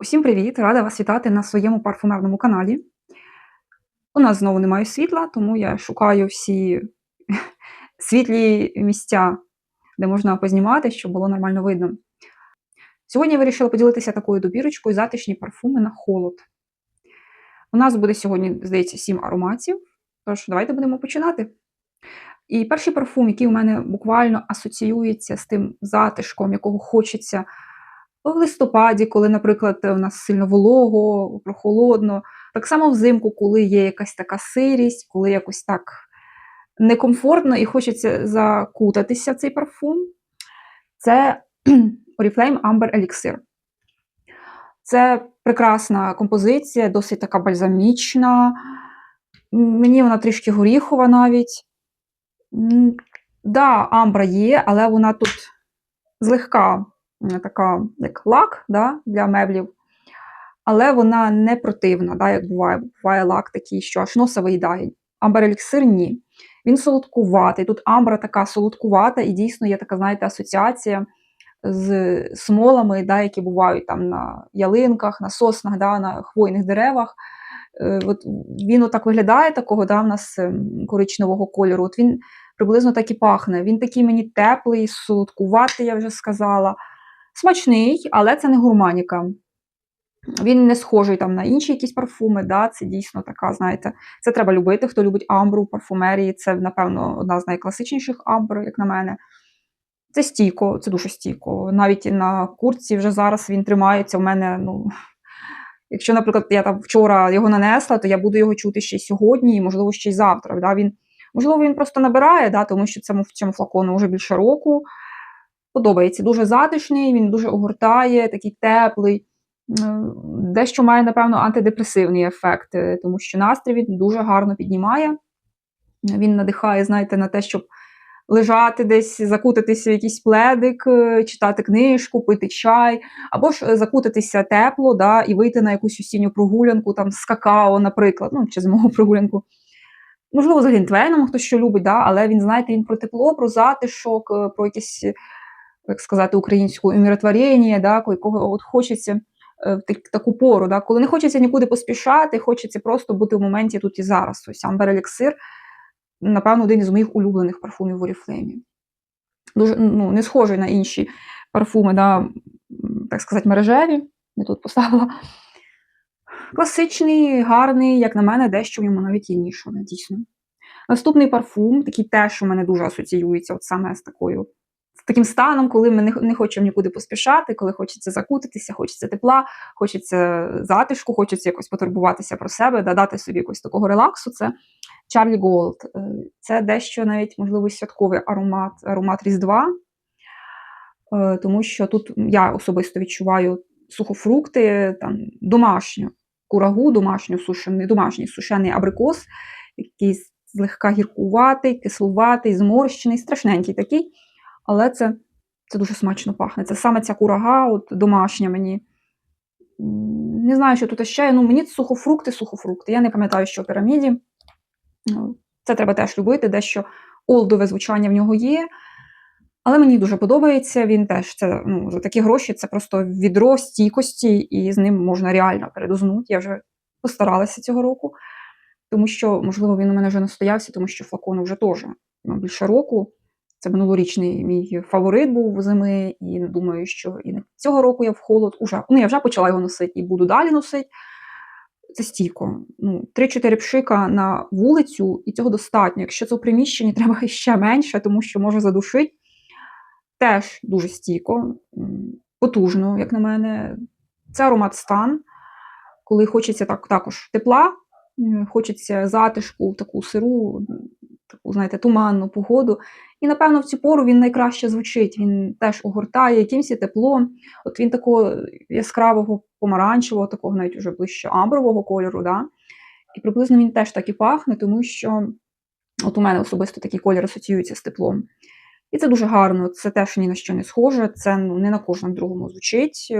Усім привіт! Рада вас вітати на своєму парфумерному каналі. У нас знову немає світла, тому я шукаю всі світлі місця, де можна познімати, щоб було нормально видно. Сьогодні я вирішила поділитися такою добірочкою затишні парфуми на холод. У нас буде сьогодні, здається, 7 ароматів, тож давайте будемо починати. І перший парфум, який у мене буквально асоціюється з тим затишком, якого хочеться в листопаді, коли, наприклад, у нас сильно волого, прохолодно. Так само взимку, коли є якась така сирість, коли якось так некомфортно і хочеться закутатися цей парфум. Це Oriflame Amber Elixir. Це прекрасна композиція, досить така бальзамічна. Мені вона трішки горіхова навіть. Да, амбра є, але вона тут злегка така, як лак да, для меблів. Але вона не противна, да, як буває. Буває лак такий, що аж носа виїдає. Амбереліксир ні. Він солодкуватий. Тут амбра така солодкувата, і дійсно є така, знаєте, асоціація з смолами, да, які бувають там на ялинках, на соснах, да, на хвойних деревах. Е, От він отак виглядає, такого да, в нас ем, коричневого кольору. От він приблизно так і пахне. Він такий мені теплий, солодкуватий, я вже сказала. Смачний, але це не гурманіка. Він не схожий там на інші якісь парфуми. Да? Це дійсно така, знаєте, це треба любити. Хто любить амбру парфумерії, це, напевно, одна з найкласичніших амбр, як на мене. Це стійко, це дуже стійко. Навіть на куртці вже зараз він тримається. У мене, ну, якщо, наприклад, я там вчора його нанесла, то я буду його чути ще сьогодні, і, можливо, ще й завтра. Да? Він, можливо, він просто набирає, да? тому що цьому, в цьому флакону вже більше року. Подобається. Дуже затишний, він дуже огортає, такий теплий. Дещо має, напевно, антидепресивний ефект, е, тому що настрій він дуже гарно піднімає. Він надихає, знаєте, на те, щоб лежати десь, закутатися в якийсь пледик, е, читати книжку, пити чай, або ж е, закутатися тепло да, і вийти на якусь осінню прогулянку там, з какао, наприклад, ну, чи зимову прогулянку. Можливо, за глінтвейном хтось що любить, да, але він, знаєте, він про тепло, про затишок, е, про якесь, як сказати, українську умиротворення, да, якого от хочеться е, в таку пору, да, коли не хочеться нікуди поспішати, хочеться просто бути в моменті тут і зараз. Ось Amber Elixir, напевно, один із моїх улюблених парфумів в Oriflame. Дуже ну, не схожий на інші парфуми, да, так сказати, мережеві. Я тут поставила. Класичний, гарний, як на мене, дещо в ньому навіть є дійсно. Наступний парфум, такий теж у мене дуже асоціюється от саме з такою. Таким станом, коли ми не, не хочемо нікуди поспішати, коли хочеться закутитися, хочеться тепла, хочеться затишку, хочеться якось потурбуватися про себе, додати собі якось такого релаксу. Це Чарлі Голд. Е, Це дещо навіть, можливо, святковий аромат, аромат Різдва, Е, тому що тут я особисто відчуваю сухофрукти, там, домашню курагу, домашню сушений, домашній сушений абрикос, який злегка гіркуватий, кислуватий, зморщений, страшненький такий, але це, це дуже смачно пахне. Це саме ця курага, от домашня мені. Не знаю, що тут ще. Ну, мені сухофрукти, сухофрукти. Я не пам'ятаю, що в піраміді. Ну, Це треба теж любити, дещо олдове звучання в нього є. Але мені дуже подобається. Він теж це ну, за такі гроші це просто відро стійкості, і з ним можна реально передознути. Я вже постаралася цього року, тому що, можливо, він у мене вже настоявся, тому що флакону вже теж ну, більше року. Це минулорічний мій фаворит був зими, і думаю, що і цього року я в холод уже. Ну, я вже почала його носити і буду далі носити. Це стійко. Ну, 3-4 пшика на вулицю, і цього достатньо. Якщо це у приміщенні, треба ще менше, тому що може задушити. Теж дуже стійко, потужно, як на мене. Це аромат стан, коли хочеться так, також тепла, хочеться затишку в таку сиру, таку, знаєте, туманну погоду. І, напевно, в цю пору він найкраще звучить. Він теж огортає якимось теплом. От він такого яскравого помаранчевого, такого навіть уже ближче амбрового кольору. Да? І приблизно він теж так і пахне, тому що от у мене особисто такий колір асоціюється з теплом. І це дуже гарно, це теж ні на що не схоже, це ну, не на кожному другому звучить.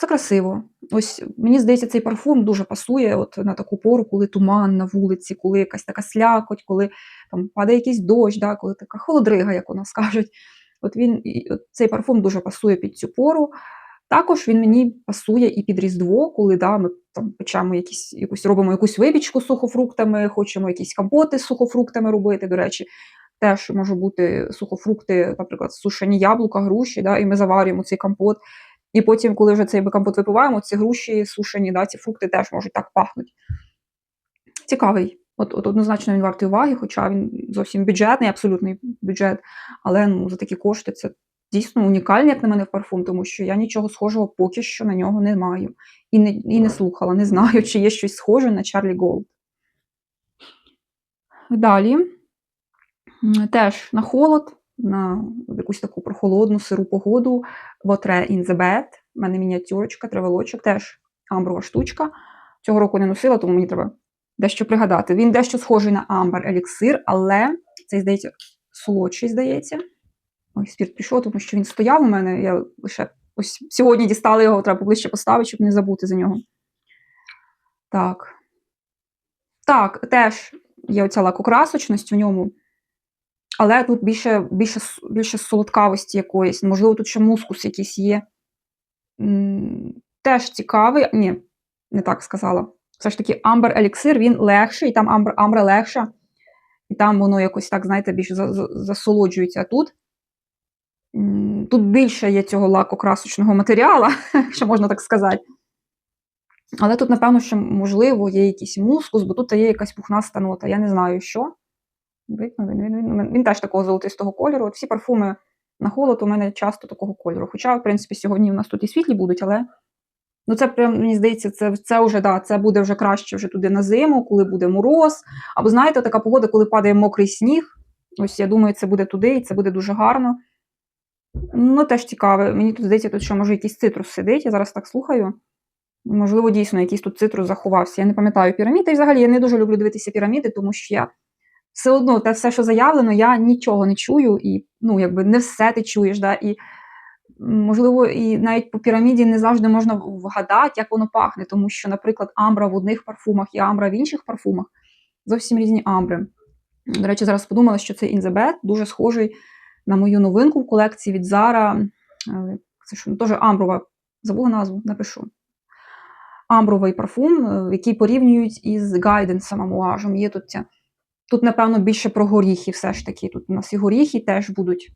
Це красиво. Ось мені здається, цей парфум дуже пасує от на таку пору, коли туман на вулиці, коли якась така слякоть, коли там падає якийсь дощ, да, коли така холодрига, як у нас кажуть. От він от цей парфум дуже пасує під цю пору. Також він мені пасує і під Різдво, коли да, ми там печемо якісь, якусь, робимо якусь випічку з сухофруктами, хочемо якісь компоти з сухофруктами робити. До речі, теж може бути сухофрукти, наприклад, сушені яблука, груші, да, і ми заварюємо цей компот. І потім, коли вже цей компот випиваємо, ці груші сушені, да, ці фрукти теж можуть так пахнути. Цікавий. От, от однозначно він вартий уваги, хоча він зовсім бюджетний, абсолютний бюджет. Але ну, за такі кошти це дійсно унікальний, як на мене, парфум, тому що я нічого схожого поки що на нього не маю. І не, і не слухала, не знаю, чи є щось схоже на Чарлі Голд. Далі теж на холод, на якусь таку прохолодну сиру погоду. Вотре in the bed. У мене мініатюрочка, тревелочок, теж амброва штучка. Цього року не носила, тому мені треба дещо пригадати. Він дещо схожий на амбер еліксир, але цей, здається, солодший, здається. Ой, спірт пішов, тому що він стояв у мене. Я лише ось сьогодні дістала його, треба поближче поставити, щоб не забути за нього. Так. Так, теж є оця лакокрасочність в ньому. Але тут більше більше, більше солодкавості якоїсь. Можливо, тут ще мускус якийсь є. Теж цікавий. Ні, не так сказала. Все ж таки, амбер еліксир, він легший, і там амбр, амбра легша. І там воно якось так, знаєте, більше за- за- засолоджується. Тут тут більше є цього лакокрасочного матеріалу, якщо можна так сказати. Але тут, напевно, що, можливо, є якийсь мускус, бо тут є якась пухнаста нота. Я не знаю, що. Видно, він, він, він, він теж такого золотистого кольору. От всі парфуми на холод у мене часто такого кольору. Хоча, в принципі, сьогодні у нас тут і світлі будуть, але ну це прям, мені здається, це, це вже да, це буде вже краще вже туди на зиму, коли буде мороз. Або знаєте, така погода, коли падає мокрий сніг. Ось я думаю, це буде туди, і це буде дуже гарно. Ну, теж цікаве. Мені тут здається, тут що може якийсь цитрус сидить. Я зараз так слухаю. Можливо, дійсно, якийсь тут цитрус заховався. Я не пам'ятаю піраміди. І взагалі я не дуже люблю дивитися піраміди, тому що я все одно те все, що заявлено, я нічого не чую, і ну, якби не все ти чуєш. Да? І, можливо, і навіть по піраміді не завжди можна вгадати, як воно пахне, тому що, наприклад, амбра в одних парфумах і амбра в інших парфумах зовсім різні амбри. До речі, зараз подумала, що цей Bed дуже схожий на мою новинку в колекції від. Е, Це що, теж амброва, забула назву, напишу. Амбровий парфум, е, який порівнюють із гайденсом амуажем. Є тут ця. Тут, напевно, більше про горіхи все ж таки. Тут у нас і горіхи теж будуть.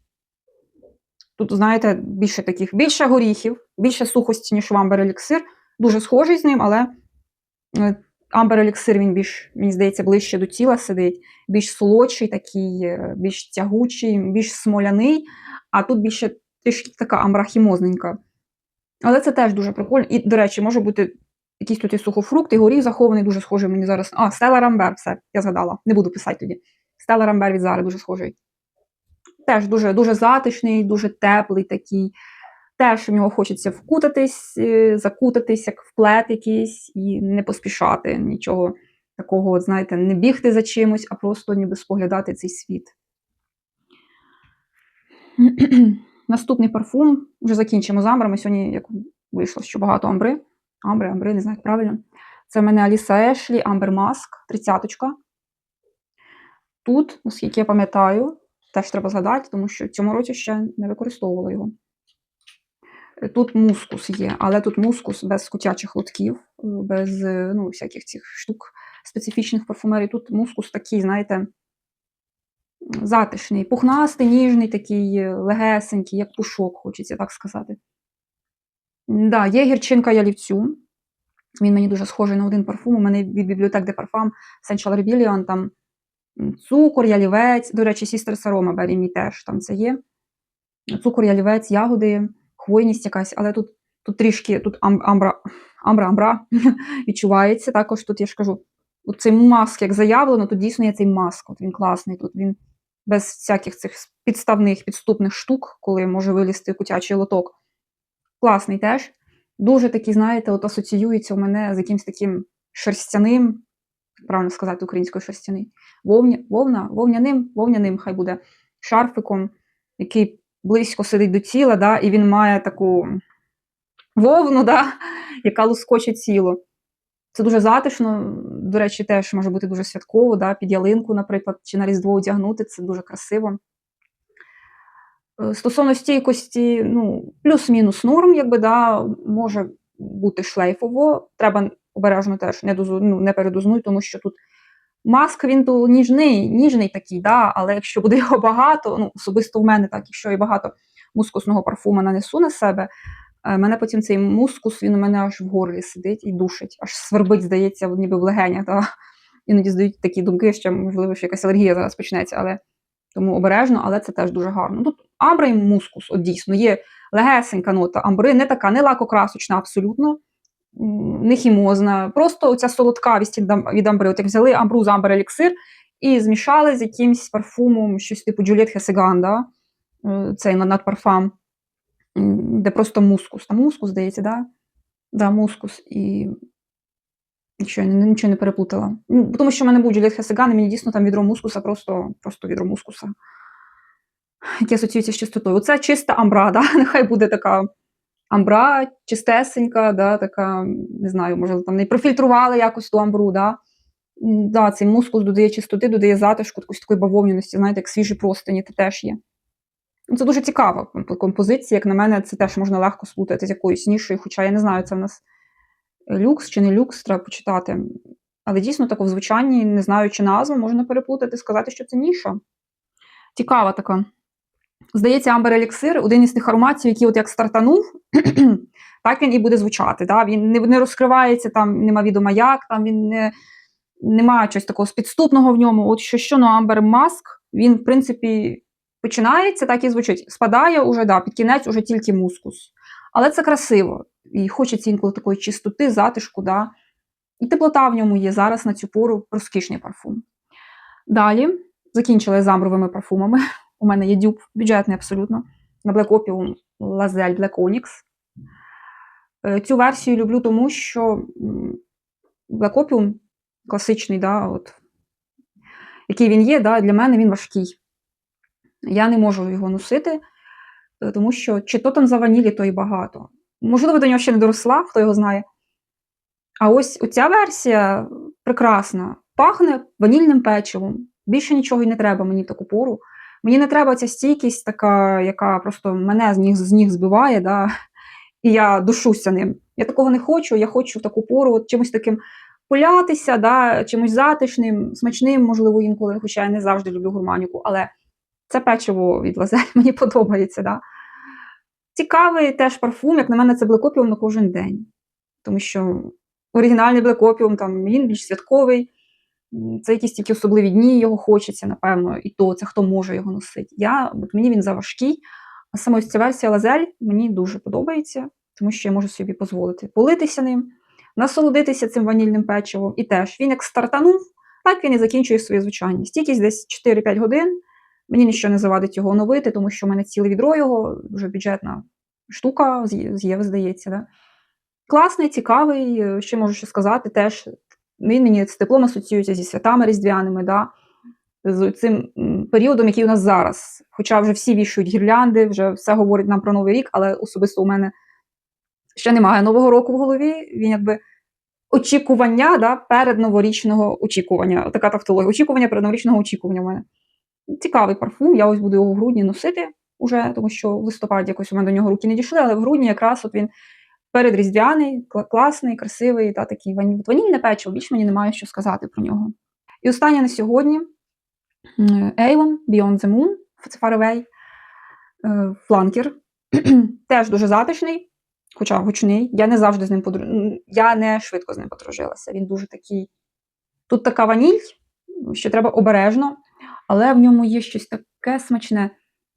Тут, знаєте, більше таких, більше горіхів, більше сухості, ніж в Амбер Еліксир. Дуже схожий з ним, але Амбер Еліксир, він більш, мені здається, ближче до тіла сидить, більш солодший, такий, е, більш тягучий, більш смоляний, а тут більше трішки така амбрахімозненька. Але це теж дуже прикольно. І, до речі, може бути якийсь тут і сухофрукт, і горіх захований, дуже схожий мені зараз. А, Стела Рамбер, все, я згадала. Не буду писати тоді. Стела Рамбер від Зари дуже схожий. Теж дуже, дуже затишний, дуже теплий такий. Теж в нього хочеться вкутатись, е, закутатись, як в плед якийсь, і не поспішати нічого такого, знаєте, не бігти за чимось, а просто ніби споглядати цей світ. Наступний парфум. Вже закінчимо з амбрами. Сьогодні як вийшло, що багато амбри. Амбри, амбри, не знаю, як правильно. Це в мене Аліса Ешлі, Амбер Маск, тридцяточка. Тут, наскільки я пам'ятаю, теж треба згадати, тому що в цьому році ще не використовувала його. Тут мускус є, але тут мускус без котячих лотків, е, без е, ну, всяких цих штук специфічних парфумерій. Тут мускус такий, знаєте, затишний, пухнастий, ніжний, такий е, легесенький, як пушок, хочеться так сказати. Да, є гірчинка ялівцю. Він мені дуже схожий на один парфум. У мене від бібліотек де парфам Essential Rebellion, там цукор, ялівець. До речі, Aroma Berry мій теж там це є. Цукор, ялівець, ягоди, хвойність якась, але тут, тут трішки тут амбра, амбра, амбра відчувається. Також тут я ж кажу, от цей маск, як заявлено, тут дійсно є цей маск. От він класний. Тут він без всяких цих підставних підступних штук, коли може вилізти кутячий лоток. Класний теж. Дуже такий, знаєте, от асоціюється у мене з якимось таким шерстяним, правильно сказати, українською шерстяний, вовня, вовна, вовняним, вовняним хай буде шарфиком, який близько сидить до тіла, да, і він має таку вовну, да, яка лускоче тіло. Це дуже затишно, до речі, теж може бути дуже святково, да, під ялинку, наприклад, чи на Різдво одягнути, це дуже красиво. Е, Стосовно стійкості, ну, плюс-мінус норм, якби, да, може бути шлейфово. Треба обережно теж не, дозу, ну, не передознуй, тому що тут маск він то ніжний, ніжний такий, да, але якщо буде його багато, ну, особисто в мене так, якщо я багато мускусного парфума нанесу на себе, е, мене потім цей мускус, він у мене аж в горлі сидить і душить, аж свербить, здається, ніби в легенях. Да. Іноді здають такі думки, що, можливо, що якась алергія зараз почнеться, але тому обережно, але це теж дуже гарно. Тут амбра і мускус, от дійсно, є легесенька нота амбри, не така, не лакокрасочна абсолютно, не хімозна. Просто оця солодкавість від ам- амбри. От як взяли амбру з амбер еліксир і змішали з якимсь парфумом, щось типу Джуліет Хесеган, цей надпарфам, де просто мускус. Там мускус, здається, да? Да, мускус. І Якщо нічого не переплутала. Ну, тому що в мене був Джуліет Хесеган, і мені дійсно там відро мускуса, просто, просто відро мускуса, яке асоціюється з чистотою. Оце чиста амбра, да? нехай буде така амбра, чистесенька, да? така, не знаю, може, там не профільтрували якось ту амбру. Да? Да, цей мускус додає чистоти, додає затишку, якоїсь такої бавовняності, знаєте, як свіжі простині, це теж є. Ну, Це дуже цікава композиція, як на мене, це теж можна легко сплутати з якоюсь нішою, хоча я не знаю, це в нас люкс чи не люкс, треба почитати. Але дійсно тако в звучанні, не знаючи назву, можна переплутати, сказати, що це ніша. Цікава така. Здається, Амбер Еліксир один із тих ароматів, який от як стартанув, так він і буде звучати. Да? Він не, не розкривається, там нема відома як, там він не, немає чогось такого підступного в ньому. От що що на Амбер Маск, він, в принципі, починається, так і звучить. Спадає уже, да, під кінець уже тільки мускус. Але це красиво. І хочеться інколи такої чистоти, затишку, да. І теплота в ньому є зараз на цю пору розкішний парфум. Далі закінчила я з амбровими парфумами. У мене є дюб, бюджетний абсолютно. На Black Opium Lazelle Black Onyx. Е, Цю версію люблю, тому що Black Opium класичний, да, от, який він є, да, для мене він важкий. Я не можу його носити, е, тому що чи то там за ванілі, то і багато. Можливо, до нього ще не доросла, хто його знає. А ось оця версія прекрасна. Пахне ванільним печивом. Більше нічого й не треба мені в таку пору. Мені не треба ця стійкість, така, яка просто мене з ніг, з ніг збиває, да? і я душуся ним. Я такого не хочу, я хочу в таку пору от чимось таким полятися, да? чимось затишним, смачним, можливо, інколи, хоча я не завжди люблю гурманіку, але це печиво від лазель мені подобається. Да? Цікавий теж парфум, як на мене, це блекопіум на кожен день. Тому що оригінальний блекопіум, там він більш святковий, це якісь тільки особливі дні його хочеться, напевно, і то це хто може його носити. Я, от мені він заважкий, а саме ось ця версія лазель мені дуже подобається, тому що я можу собі дозволити политися ним, насолодитися цим ванільним печивом. І теж він як стартанув, так він і закінчує своє звучання. Стійкість десь 4-5 годин. Мені нічого не завадить його оновити, тому що в мене ціле відро його, дуже бюджетна штука, з з Єви, здається. Да? Класний, цікавий, е, що можу ще сказати, теж він мені з теплом асоціюється зі святами різдвяними, да? з цим періодом, який у нас зараз. Хоча вже всі вішають гірлянди, вже все говорить нам про Новий рік, але особисто у мене ще немає Нового року в голові. Він якби очікування да, перед новорічного очікування. Така тавтологія. Очікування перед новорічного очікування в мене. Цікавий парфум. Я ось буду його в грудні носити уже, тому що в листопаді якось у мене до нього руки не дійшли, але в грудні якраз от він передріздвяний, класний, красивий, та такий вані... от ванільне печиво, більше мені немає що сказати про нього. І останнє на сьогодні Avon Beyond the Moon, це Away, е, фланкер. Теж дуже затишний, хоча гучний. Я не завжди з ним подру... Я не швидко з ним подружилася. Він дуже такий. Тут така ваніль, що треба обережно, але в ньому є щось таке смачне.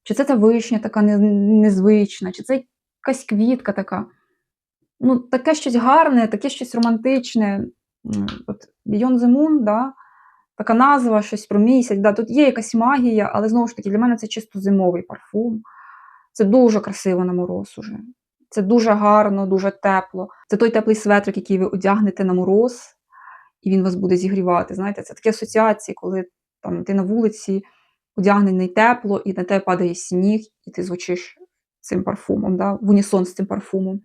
Чи це та вишня така незвична, чи це якась квітка така. Ну, таке щось гарне, таке щось романтичне. От Beyond the Moon, да? така назва, щось про місяць. Да? Тут є якась магія, але знову ж таки, для мене це чисто зимовий парфум. Це дуже красиво на мороз уже. Це дуже гарно, дуже тепло. Це той теплий светрик, який ви одягнете на мороз, і він вас буде зігрівати. Знаєте, це такі асоціації, коли там, ти на вулиці одягнений тепло, і на тебе падає сніг, і ти звучиш цим парфумом, да? в унісон з цим парфумом.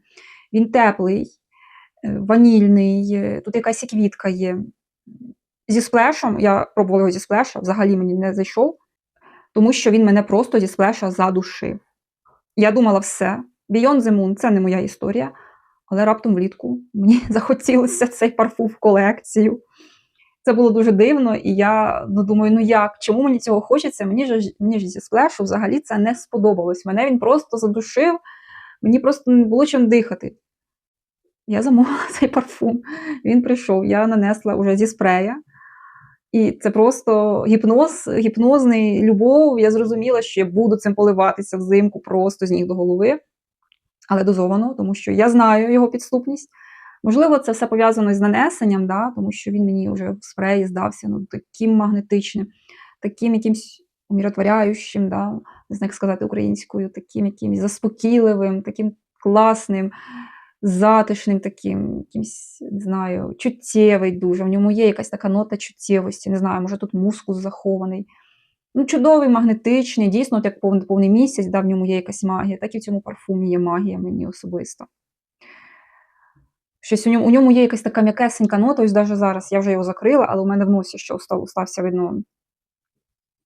Він теплий, е, ванільний, е, тут якась і квітка є. Зі сплешом, я пробувала його зі сплеша, взагалі мені не зайшов. тому що він мене просто зі сплеша задушив. Я думала, все, Beyond the Moon – це не моя історія, але раптом влітку мені захотілося цей парфум в колекцію. Це було дуже дивно, і я ну, думаю, ну як, чому мені цього хочеться? Мені ж мені ж зі сплешу взагалі це не сподобалось. Мене він просто задушив, мені просто не було чим дихати. Я замовила цей парфум. Він прийшов, я нанесла уже зі спрея. І це просто гіпноз, гіпнозний любов. Я зрозуміла, що я буду цим поливатися взимку просто з ніг до голови, але дозовано, тому що я знаю його підступність. Можливо, це все пов'язано з нанесенням, да, тому що він мені вже в спреї здався ну, таким магнетичним, таким якимсь умиротворяючим, да, не знаю, як сказати українською, таким якимось заспокійливим, таким класним, затишним, таким, якимсь, не знаю, чуттєвий дуже. В ньому є якась така нота чуттєвості, не знаю, може тут мускус захований. Ну, Чудовий, магнетичний, дійсно, от як повний, повний місяць, да, в ньому є якась магія, так і в цьому парфумі є магія мені особисто. Щось у ньому у ньому є якась така м'якесенька нота, ось навіть зараз я вже його закрила, але у мене в носі ще стався видно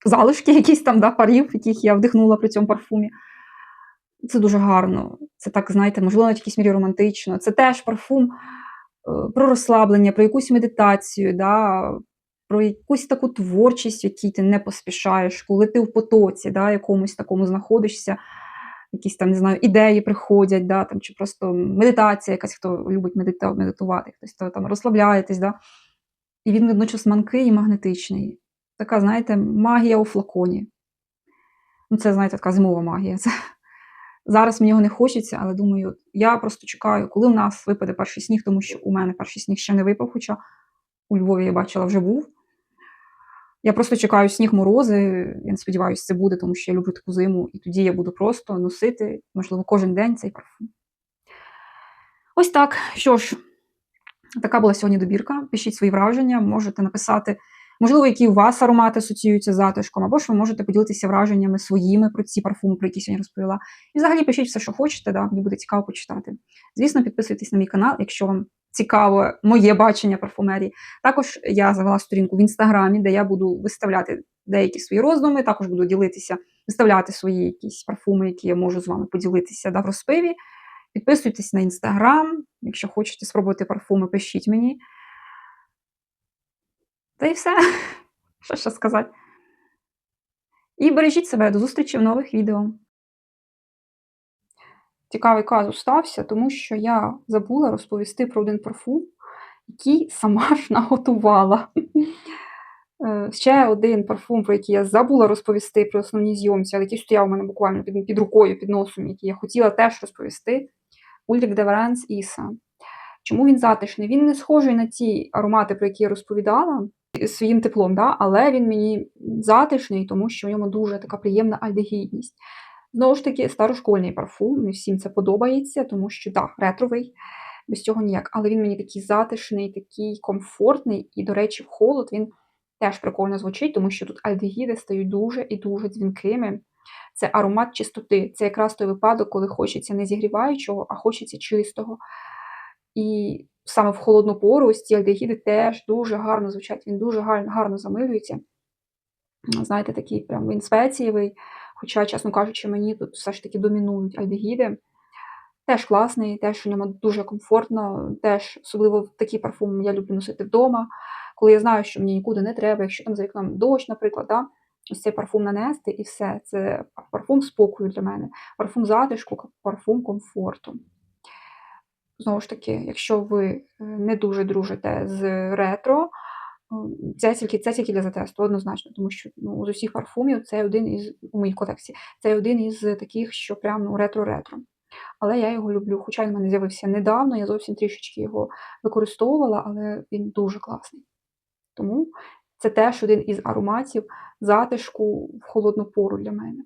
залишки якісь там да, парів, яких я вдихнула при цьому парфумі. Це дуже гарно. Це так, знаєте, можливо, навіть в якійсь мірі романтично. Це теж парфум е, про розслаблення, про якусь медитацію, да, про якусь таку творчість, в якій ти не поспішаєш, коли ти в потоці, да, якомусь такому знаходишся якісь там, не знаю, ідеї приходять, да, там, чи просто медитація, якась хто любить медитувати, хтось хто там розслабляєтесь. Да. І він водночас манкий і магнетичний. Така, знаєте, магія у флаконі. Ну, Це, знаєте, така зимова магія. Це... Зараз мені його не хочеться, але думаю, я просто чекаю, коли в нас випаде перший сніг, тому що у мене перший сніг ще не випав, хоча у Львові я бачила вже був. Я просто чекаю сніг морози. Я не сподіваюся, це буде, тому що я люблю таку зиму, і тоді я буду просто носити, можливо, кожен день цей парфум. Ось так. Що ж, така була сьогодні добірка. Пишіть свої враження, можете написати, можливо, які у вас аромати асоціюються з затишком, або ж ви можете поділитися враженнями своїми про ці парфуми, про які сьогодні розповіла. І взагалі пишіть все, що хочете, да, мені буде цікаво почитати. Звісно, підписуйтесь на мій канал, якщо вам цікаво моє бачення парфумерії. Також я завела сторінку в інстаграмі, де я буду виставляти деякі свої роздуми, також буду ділитися, виставляти свої якісь парфуми, які я можу з вами поділитися да, в розпиві. Підписуйтесь на інстаграм, якщо хочете спробувати парфуми, пишіть мені. Та і все. Що ще сказати? І бережіть себе до зустрічі в нових відео цікавий казус стався, тому що я забула розповісти про один парфум, який сама ж наготувала. Е, ще один парфум, про який я забула розповісти при основній зйомці, але який стояв у мене буквально під під рукою, під носом, який я хотіла теж розповісти. Ульрік Деверанс Іса. Чому він затишний? Він не схожий на ті аромати, про які я розповідала своїм теплом, да? але він мені затишний, тому що в ньому дуже така приємна альдегідність. Знову ж таки, старошкольний парфум, не всім це подобається, тому що, так, ретровий, без цього ніяк. Але він мені такий затишний, такий комфортний, і, до речі, в холод він теж прикольно звучить, тому що тут альдегіди стають дуже і дуже дзвінкими. Це аромат чистоти. Це якраз той випадок, коли хочеться не зігріваючого, а хочеться чистого. І саме в холодну пору ось ці альдегіди теж дуже гарно звучать, він дуже гарно гарно замилюється. Знаєте, такий прям він спецієвий. Хоча, чесно кажучи, мені тут все ж таки домінують альдегіди. Теж класний, теж у ньому дуже комфортно, теж, особливо такий парфум я люблю носити вдома, коли я знаю, що мені нікуди не треба, якщо там за вікном дощ, наприклад, да, ось цей парфум нанести і все. Це парфум спокою для мене, парфум затишку, парфум комфорту. Знову ж таки, якщо ви е, не дуже дружите з ретро, це тільки це тільки для затесту, однозначно, тому що ну, з усіх парфумів це один із у моїй колекції, це один із таких, що прям ну, ретро-ретро. Але я його люблю. Хоча він в мене з'явився недавно, я зовсім трішечки його використовувала, але він дуже класний. Тому це теж один із ароматів затишку в холодну пору для мене.